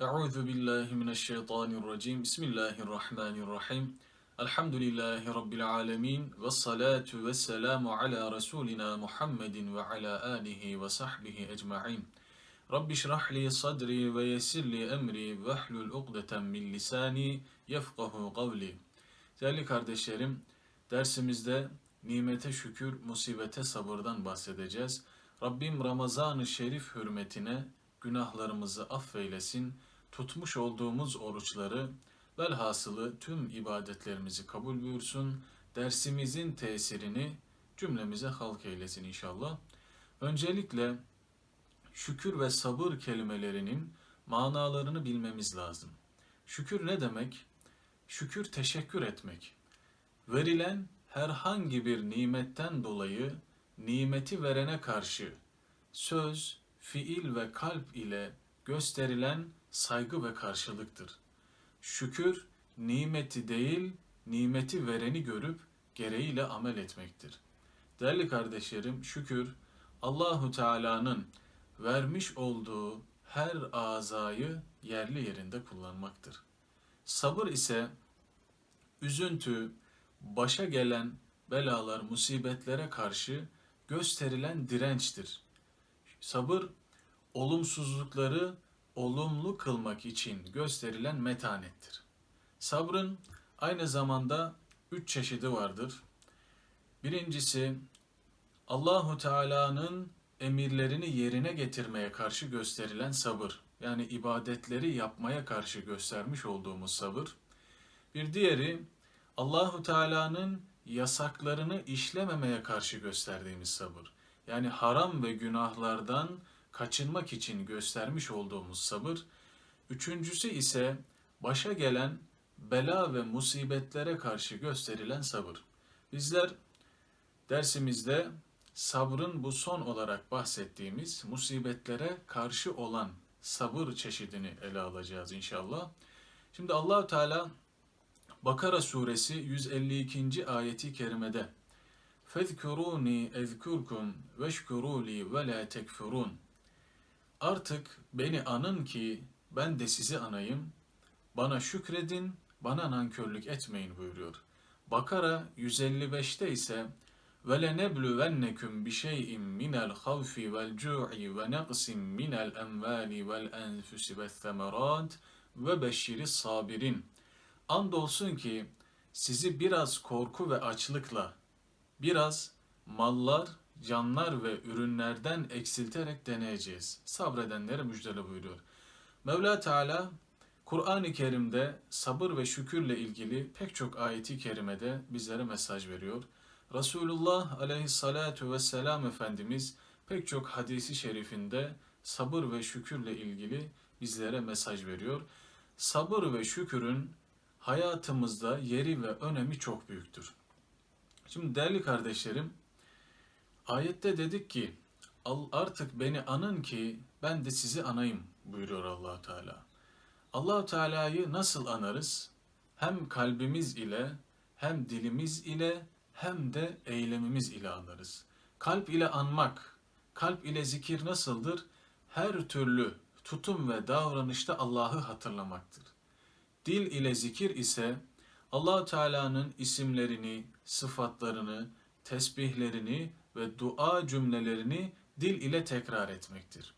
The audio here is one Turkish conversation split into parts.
Euzu billahi mineşşeytanirracim. Bismillahirrahmanirrahim. Elhamdülillahi rabbil alamin ve salatu vesselamu ala rasulina Muhammedin ve ala alihi ve sahbihi ecmaîn. Rabbi şrah li sadri ve yessir li emri ve hlul ukdeten min lisani yefkahu kavli. Değerli kardeşlerim, dersimizde nimete şükür, musibete sabırdan bahsedeceğiz. Rabbim Ramazan-ı Şerif hürmetine günahlarımızı affeylesin, tutmuş olduğumuz oruçları, velhasılı tüm ibadetlerimizi kabul buyursun, dersimizin tesirini cümlemize halk eylesin inşallah. Öncelikle şükür ve sabır kelimelerinin manalarını bilmemiz lazım. Şükür ne demek? Şükür teşekkür etmek. Verilen herhangi bir nimetten dolayı nimeti verene karşı söz, fiil ve kalp ile gösterilen saygı ve karşılıktır. Şükür nimeti değil, nimeti vereni görüp gereğiyle amel etmektir. Değerli kardeşlerim, şükür Allahu Teala'nın vermiş olduğu her azayı yerli yerinde kullanmaktır. Sabır ise üzüntü, başa gelen belalar, musibetlere karşı gösterilen dirençtir. Sabır olumsuzlukları olumlu kılmak için gösterilen metanettir. Sabrın aynı zamanda üç çeşidi vardır. Birincisi Allahu Teala'nın emirlerini yerine getirmeye karşı gösterilen sabır. Yani ibadetleri yapmaya karşı göstermiş olduğumuz sabır. Bir diğeri Allahu Teala'nın yasaklarını işlememeye karşı gösterdiğimiz sabır. Yani haram ve günahlardan kaçınmak için göstermiş olduğumuz sabır, üçüncüsü ise başa gelen bela ve musibetlere karşı gösterilen sabır. Bizler dersimizde sabrın bu son olarak bahsettiğimiz musibetlere karşı olan sabır çeşidini ele alacağız inşallah. Şimdi Allahu Teala Bakara suresi 152. ayeti kerimede Fezkuruni ezkurkum veşkuruli ve la tekfurun Artık beni anın ki ben de sizi anayım. Bana şükredin, bana nankörlük etmeyin buyuruyor. Bakara 155'te ise وَلَنَبْلُوَنَّكُمْ بِشَيْءٍ مِنَ الْخَوْفِ وَالْجُوعِ وَنَقْصٍ مِنَ الْأَمْوَالِ وَالْأَنْفُسِ وَالثَّمَرَاتِ وَبَشِّرِ الصَّابِرِينَ Andolsun ki sizi biraz korku ve açlıkla, biraz mallar, canlar ve ürünlerden eksilterek deneyeceğiz. Sabredenlere müjdele buyuruyor. Mevla Teala Kur'an-ı Kerim'de sabır ve şükürle ilgili pek çok ayeti kerimede bizlere mesaj veriyor. Resulullah aleyhissalatu vesselam Efendimiz pek çok hadisi şerifinde sabır ve şükürle ilgili bizlere mesaj veriyor. Sabır ve şükürün hayatımızda yeri ve önemi çok büyüktür. Şimdi değerli kardeşlerim, ayette dedik ki artık beni anın ki ben de sizi anayım buyuruyor allah Teala. allah Teala'yı nasıl anarız? Hem kalbimiz ile, hem dilimiz ile, hem de eylemimiz ile anarız. Kalp ile anmak, kalp ile zikir nasıldır? Her türlü tutum ve davranışta Allah'ı hatırlamaktır. Dil ile zikir ise allah Teala'nın isimlerini, sıfatlarını, tesbihlerini ve dua cümlelerini dil ile tekrar etmektir.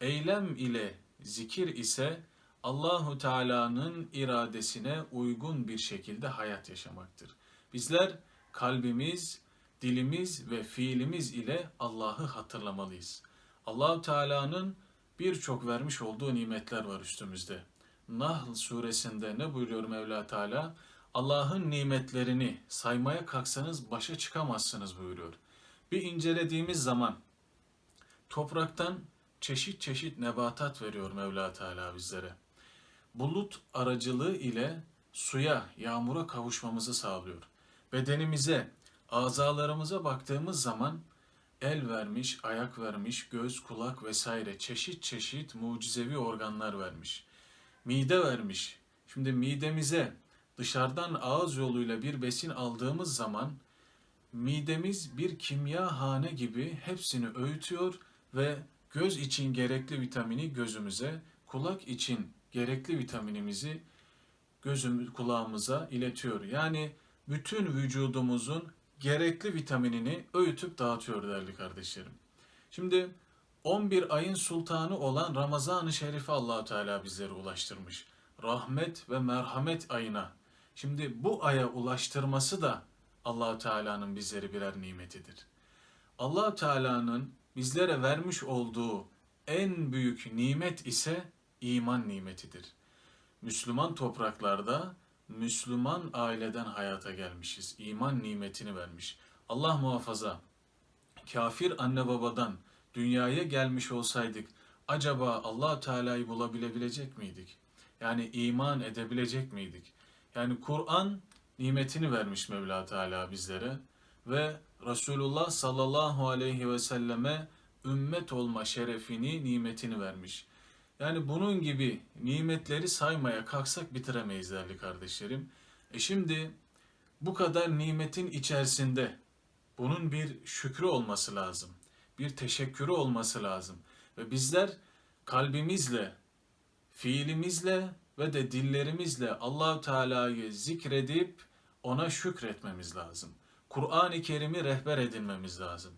Eylem ile zikir ise Allahu Teala'nın iradesine uygun bir şekilde hayat yaşamaktır. Bizler kalbimiz, dilimiz ve fiilimiz ile Allah'ı hatırlamalıyız. Allahu Teala'nın birçok vermiş olduğu nimetler var üstümüzde. Nahl suresinde ne buyuruyor Mevla Teala? Allah'ın nimetlerini saymaya kalksanız başa çıkamazsınız buyuruyor. Bir incelediğimiz zaman topraktan çeşit çeşit nebatat veriyor Mevla Teala bizlere. Bulut aracılığı ile suya, yağmura kavuşmamızı sağlıyor. Bedenimize, azalarımıza baktığımız zaman el vermiş, ayak vermiş, göz, kulak vesaire çeşit çeşit mucizevi organlar vermiş. Mide vermiş. Şimdi midemize dışarıdan ağız yoluyla bir besin aldığımız zaman midemiz bir kimya hane gibi hepsini öğütüyor ve göz için gerekli vitamini gözümüze, kulak için gerekli vitaminimizi gözümüz kulağımıza iletiyor. Yani bütün vücudumuzun gerekli vitaminini öğütüp dağıtıyor değerli kardeşlerim. Şimdi 11 ayın sultanı olan Ramazan-ı Şerif'i allah Teala bizlere ulaştırmış. Rahmet ve merhamet ayına. Şimdi bu aya ulaştırması da allah Teala'nın bizlere birer nimetidir. allah Teala'nın bizlere vermiş olduğu en büyük nimet ise iman nimetidir. Müslüman topraklarda Müslüman aileden hayata gelmişiz. İman nimetini vermiş. Allah muhafaza kafir anne babadan dünyaya gelmiş olsaydık acaba Allah Teala'yı bulabilebilecek miydik? Yani iman edebilecek miydik? Yani Kur'an nimetini vermiş Mevla Teala bizlere ve Resulullah sallallahu aleyhi ve selleme ümmet olma şerefini, nimetini vermiş. Yani bunun gibi nimetleri saymaya kalksak bitiremeyiz değerli kardeşlerim. E şimdi bu kadar nimetin içerisinde bunun bir şükrü olması lazım. Bir teşekkürü olması lazım. Ve bizler kalbimizle, fiilimizle ve de dillerimizle Allahü Teala'yı zikredip ona şükretmemiz lazım. Kur'an-ı Kerim'i rehber edinmemiz lazım.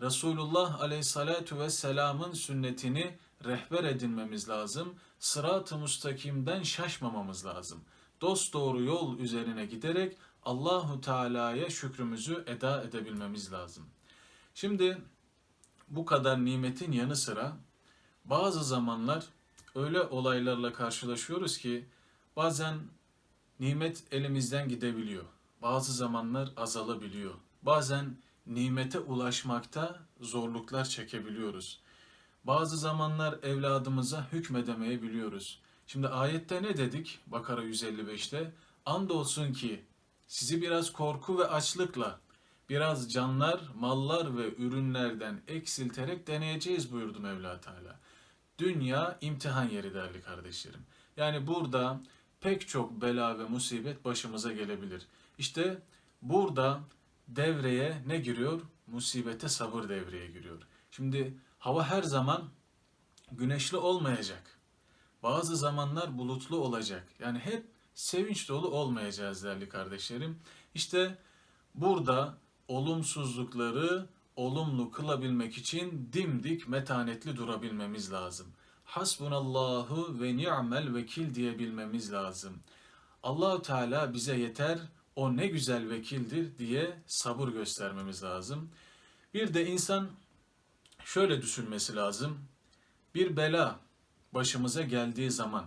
Resulullah Aleyhissalatu vesselam'ın sünnetini rehber edinmemiz lazım. Sırat-ı müstakimden şaşmamamız lazım. Dost doğru yol üzerine giderek Allahu Teala'ya şükrümüzü eda edebilmemiz lazım. Şimdi bu kadar nimetin yanı sıra bazı zamanlar öyle olaylarla karşılaşıyoruz ki bazen nimet elimizden gidebiliyor. Bazı zamanlar azalabiliyor. Bazen nimete ulaşmakta zorluklar çekebiliyoruz. Bazı zamanlar evladımıza hükmedemeyebiliyoruz. Şimdi ayette ne dedik? Bakara 155'te. Andolsun ki sizi biraz korku ve açlıkla, biraz canlar, mallar ve ürünlerden eksilterek deneyeceğiz buyurdu Mevla Teala. Dünya imtihan yeri değerli kardeşlerim. Yani burada pek çok bela ve musibet başımıza gelebilir. İşte burada devreye ne giriyor? Musibete sabır devreye giriyor. Şimdi hava her zaman güneşli olmayacak. Bazı zamanlar bulutlu olacak. Yani hep sevinç dolu olmayacağız değerli kardeşlerim. İşte burada olumsuzlukları olumlu kılabilmek için dimdik metanetli durabilmemiz lazım. Hasbunallahu ve ni'mel vekil diyebilmemiz lazım. Allahu Teala bize yeter, o ne güzel vekildir diye sabır göstermemiz lazım. Bir de insan şöyle düşünmesi lazım. Bir bela başımıza geldiği zaman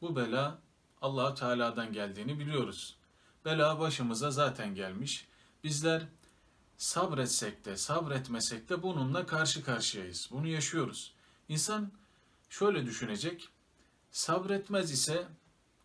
bu bela allah Teala'dan geldiğini biliyoruz. Bela başımıza zaten gelmiş. Bizler sabretsek de sabretmesek de bununla karşı karşıyayız. Bunu yaşıyoruz. İnsan şöyle düşünecek. Sabretmez ise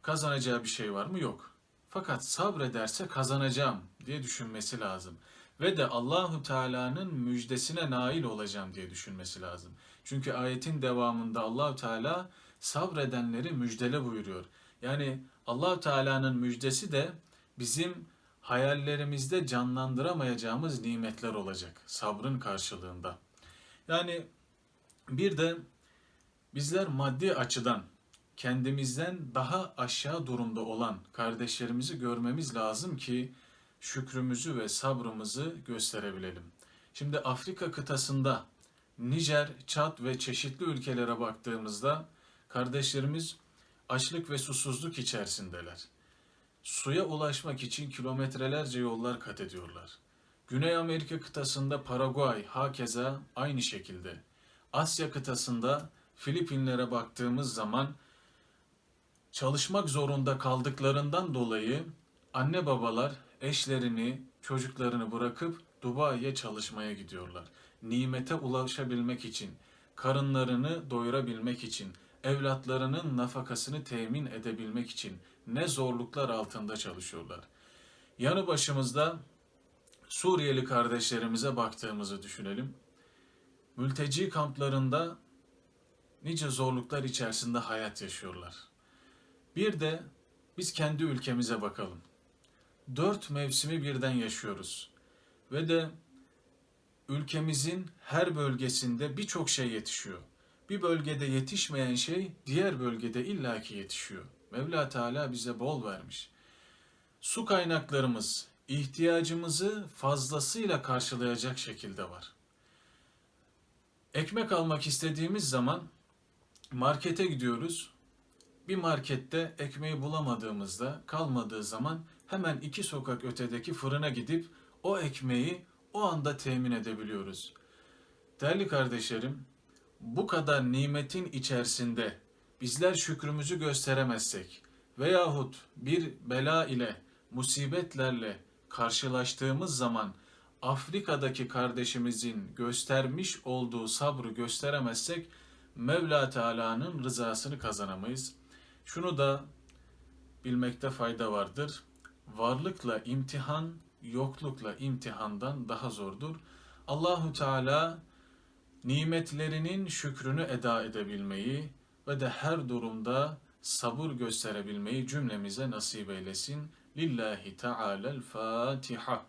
kazanacağı bir şey var mı? Yok. Fakat sabrederse kazanacağım diye düşünmesi lazım. Ve de Allahu Teala'nın müjdesine nail olacağım diye düşünmesi lazım. Çünkü ayetin devamında Allahu Teala sabredenleri müjdele buyuruyor. Yani Allahu Teala'nın müjdesi de bizim hayallerimizde canlandıramayacağımız nimetler olacak sabrın karşılığında. Yani bir de bizler maddi açıdan kendimizden daha aşağı durumda olan kardeşlerimizi görmemiz lazım ki şükrümüzü ve sabrımızı gösterebilelim. Şimdi Afrika kıtasında Nijer, Çad ve çeşitli ülkelere baktığımızda kardeşlerimiz açlık ve susuzluk içerisindeler. Suya ulaşmak için kilometrelerce yollar kat ediyorlar. Güney Amerika kıtasında Paraguay hakeza aynı şekilde. Asya kıtasında Filipinlere baktığımız zaman çalışmak zorunda kaldıklarından dolayı anne babalar eşlerini, çocuklarını bırakıp Dubai'ye çalışmaya gidiyorlar. Nimete ulaşabilmek için, karınlarını doyurabilmek için, evlatlarının nafakasını temin edebilmek için ne zorluklar altında çalışıyorlar. Yanı başımızda Suriyeli kardeşlerimize baktığımızı düşünelim. Mülteci kamplarında nice zorluklar içerisinde hayat yaşıyorlar. Bir de biz kendi ülkemize bakalım. Dört mevsimi birden yaşıyoruz. Ve de ülkemizin her bölgesinde birçok şey yetişiyor. Bir bölgede yetişmeyen şey diğer bölgede illaki yetişiyor. Mevla Teala bize bol vermiş. Su kaynaklarımız ihtiyacımızı fazlasıyla karşılayacak şekilde var. Ekmek almak istediğimiz zaman markete gidiyoruz. Bir markette ekmeği bulamadığımızda kalmadığı zaman hemen iki sokak ötedeki fırına gidip o ekmeği o anda temin edebiliyoruz. Değerli kardeşlerim, bu kadar nimetin içerisinde bizler şükrümüzü gösteremezsek veyahut bir bela ile, musibetlerle karşılaştığımız zaman Afrika'daki kardeşimizin göstermiş olduğu sabrı gösteremezsek Mevla Teala'nın rızasını kazanamayız. Şunu da bilmekte fayda vardır. Varlıkla imtihan yoklukla imtihandan daha zordur. Allahu Teala nimetlerinin şükrünü eda edebilmeyi ve de her durumda sabır gösterebilmeyi cümlemize nasip eylesin. Lillahi Teala'l Fatiha.